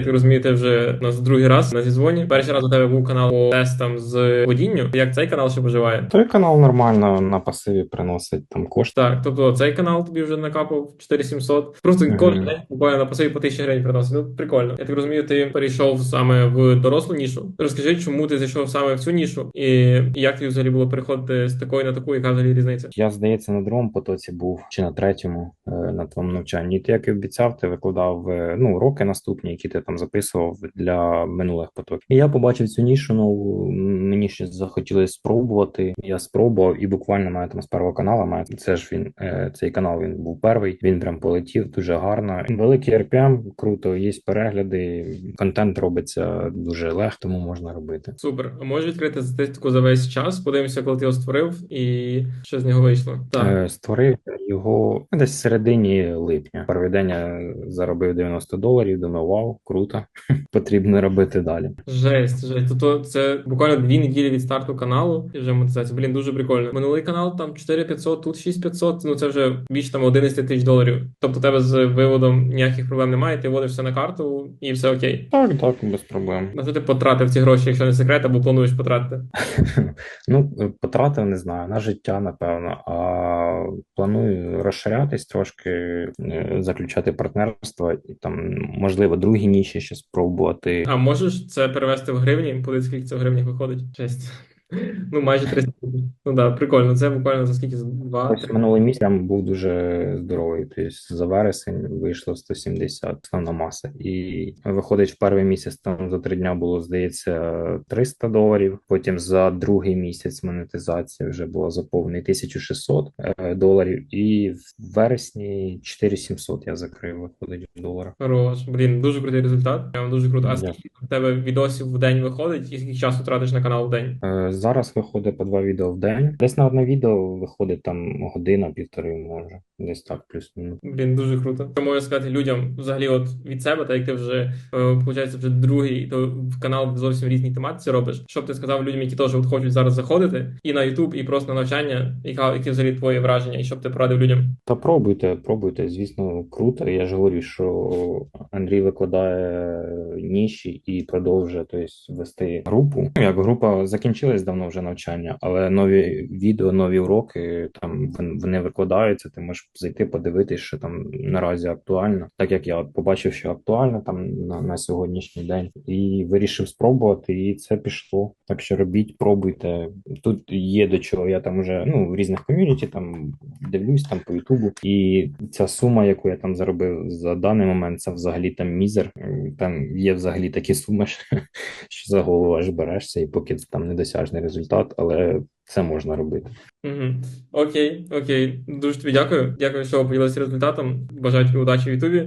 Я так розумію, вже у нас другий раз на зізвоні. Перший раз у тебе був канал по тестам з водінню. Як цей канал ще поживає? Той канал нормально на пасиві приносить там кошти. Так, тобто цей канал тобі вже накапав 4700. Просто Мгм. кожен день буквально на пасиві по 1000 гривень приносить. Ну прикольно. Я так розумію, ти перейшов саме в дорослу нішу. Розкажи, чому ти зайшов саме в цю нішу, і як тобі взагалі було переходити з такої на таку, яка взагалі різниця? Я, здається, на другому потоці був чи на третьому е, на твоєму навчанні. І ти, як і обіцяв, ти викладав е, ну, уроки наступні, які ти там записував для минулих потоків. І я побачив цю нішу, ну мені ще захотілося спробувати. Я спробував, і буквально мене там з першого каналу має це ж він е, цей канал. Він був перший. Він прям полетів дуже гарно. Великий RPM, круто, є перегляди. Контент робиться дуже легко, тому можна робити. Супер. А можеш відкрити статистику за весь час? Подивимося, коли ти його створив, і що з нього вийшло. Так. Е, Створив його десь в середині липня. Перший день я заробив 90 доларів. Думаю, вау, круто, потрібно робити далі. Жесть, жесть. Тобто це буквально дві неділі від старту каналу і вже монетизація. Блін, дуже прикольно. Минулий канал там 4500, тут 6500, ну це вже більше там 11 тисяч доларів. Тобто тебе з виводом ніяких проблем немає, ти вводиш все на карту і все окей. Так, так, без проблем. На що ти потратив ці гроші, якщо не секрет, або плануєш потратити? Ну, потратив, не знаю, на життя, напевно. А планую розширятись трошки, е, заключати партнерство і там, можливо, другі ніші ще спробувати. А можеш це перевести в гривні? Подивись, скільки це в гривнях виходить? Жесть. Ну, майже 300 тисяч. Ну да, прикольно. Це буквально за скільки? За два? Ось три? минулий місяць прям був дуже здоровий. Тобто за вересень вийшло 170 основна маса. І виходить, в перший місяць там за три дня було, здається, 300 доларів. Потім за другий місяць монетизація вже була за повний 1600 е, доларів. І в вересні 4700 я закрив, виходить в доларах. Хорош, блін, дуже крутий результат. Прям дуже круто. А скільки в тебе відосів в день виходить, і скільки часу тратиш на канал в день? Е, Зараз виходить по два відео в день. Десь на одне відео виходить там година, півтори, може. Десь так, плюс-мінус. Блін, дуже круто. Що можу сказати людям взагалі, от від себе, так як ти вже е, виходить, вже другий, то в канал зовсім різній тематиці робиш. Що б ти сказав людям, які теж от хочуть зараз заходити і на YouTube, і просто на навчання, яка які взагалі твої враження, і що б ти порадив людям? Та пробуйте, пробуйте. Звісно, круто. Я ж говорю, що Андрій викладає ніші і продовжує тобто, вести групу. Як група закінчилась давно вже навчання, але нові відео, нові уроки там вони викладаються. Ти можеш зайти, подивитись, що там наразі актуально. Так як я побачив, що актуально там на, на сьогоднішній день, і вирішив спробувати, і це пішло. Так що робіть, пробуйте. Тут є до чого. Я там уже ну в різних ком'юніті там дивлюсь там по Ютубу, і ця сума, яку я там заробив за даний момент, це взагалі там мізер. Там є взагалі такі суми, що за голову аж берешся, і поки там недосяжний результат, але це можна робити. Угу. Окей, окей. Дуже тобі дякую. Дякую, що поділилися результатом. Бажаю тобі удачі в Ютубі.